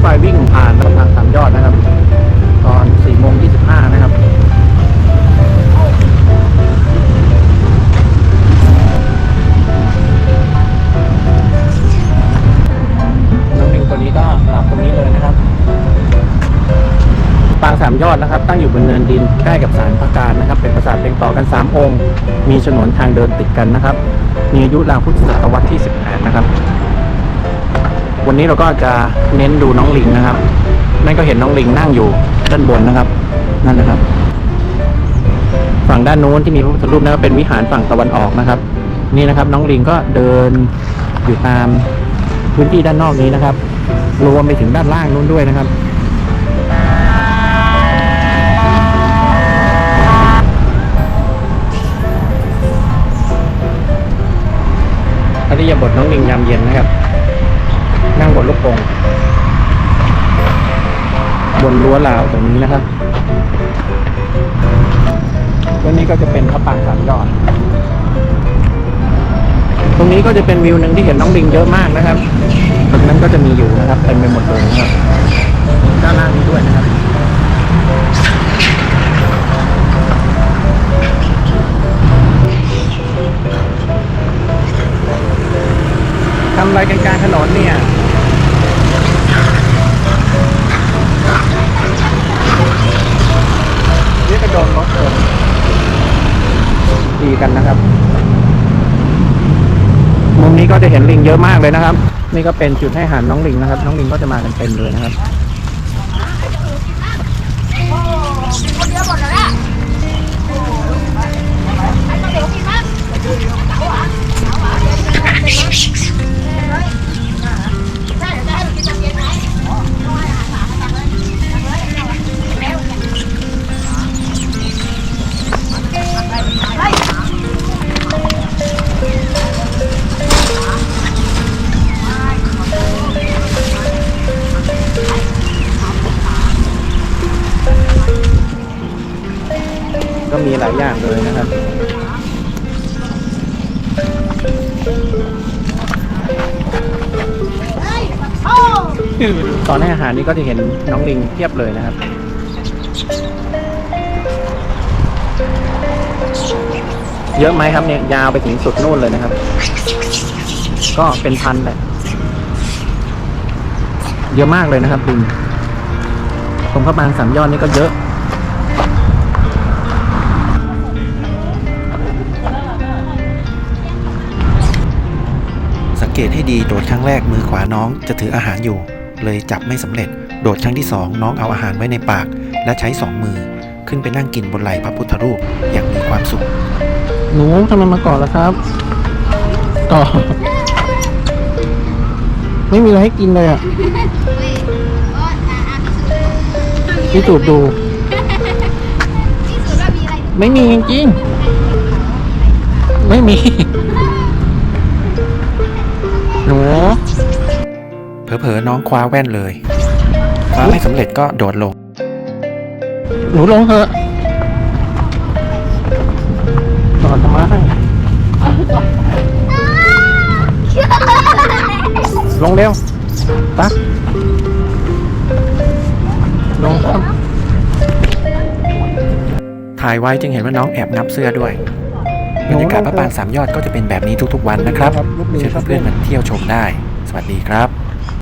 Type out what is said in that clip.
ถไฟวิ่งผ่านทางสามยอดนะครับ ตอน4โมง25นะครับน้องลิงตัวนี้ก็หลับตรงนี้เลยนะครับปางสามยอดนะครับ ตั้งอยู่บนเนินดินใกล้กับศาลพระการนะครับ เป็นปราสาทเป็นต่อกัน 3 องค์ มีฉนวนทางเดินติดกันนะครับ มีอายุราวพุทธศตวรรษที่ 18 นะครับ วันนี้เราก็จะเน้นดูน้องลิงนะครับ นั่นก็เห็นน้องลิงนั่งอยู่ด้านบนนะครับ นั่นนะครับ ฝั่งด้านโน้นที่มีพระพุทธรูปนะครับเป็นวิหารฝั่งตะวันออกนะครับ นี่นะครับ น้องลิงก็เดินอยู่ตามพื้นที่ด้านนอกนี้นะครับ รวมไปถึงด้านล่างนู้นด้วยนะครับอริยบทน้องลิงยามเย็นนะครับ ลูกโป่งบนรั้วราวตรงนี้นะครับตัวนี้ก็จะเป็นพระปางสามยอด ตรงนี้ก็จะเป็นวิวหนึ่งที่เห็นน้องลิงเยอะมากนะครับตรงนั้นก็จะมีอยู่นะครับเต็มไปหมดเลยนะครับด้านล่างนี้ด้วยนะครับทำอะไรกันกลางถนนเนี่ย ดีกันนะครับ มุมนี้ก็จะเห็นลิงเยอะมากเลยนะครับ นี่ก็เป็นจุดให้อาหารน้องลิงนะครับ น้องลิงก็จะมากันเต็มเลยนะครับ มีหลายอย่างเลยนะครับตอนให้อาหารนี่ก็จะเห็นน้องลิงเทียบเลยนะครับเยอะไหมครับเนี่ยยาวไปถึงสุดนู่นเลยนะครับ ก็เป็นพันแหละเยอะมากเลยนะครับลิงตรงพระปรางสามยอดนี่ก็เยอะ กตให้ดีโดดครั้งแรกมือขวาน้องจะถืออาหารอยู่ เลยจับไม่สำเร็จ โดดครั้งที่สองน้องเอาอาหารไว้ในปาก และใช้สองมือ ขึ้นไปนั่งกินบนไหล่พระพุทธรูปอย่างมีความสุขหนูทำไมมาก่อนล่ะครับต่อไม่มีอะไรให้กินเลยอะพิสูจน์ดู ไม่มีจริงๆไม่มีหนู เผลอๆน้องคว้าแว่นเลยคว้าไม่สำเร็จก็โดดลง หนูลงเถอะต่อทำไมลงเร็วตักลงครับถ่ายไว้จึงเห็นว่าน้องแอบงับเสื้อด้วย บรรยากาศพระปรางสามยอดก็จะเป็นแบบนี้ทุกๆวันนะครับเชิญเพื่อนๆมาเที่ยวชมได้ สวัสดีครับ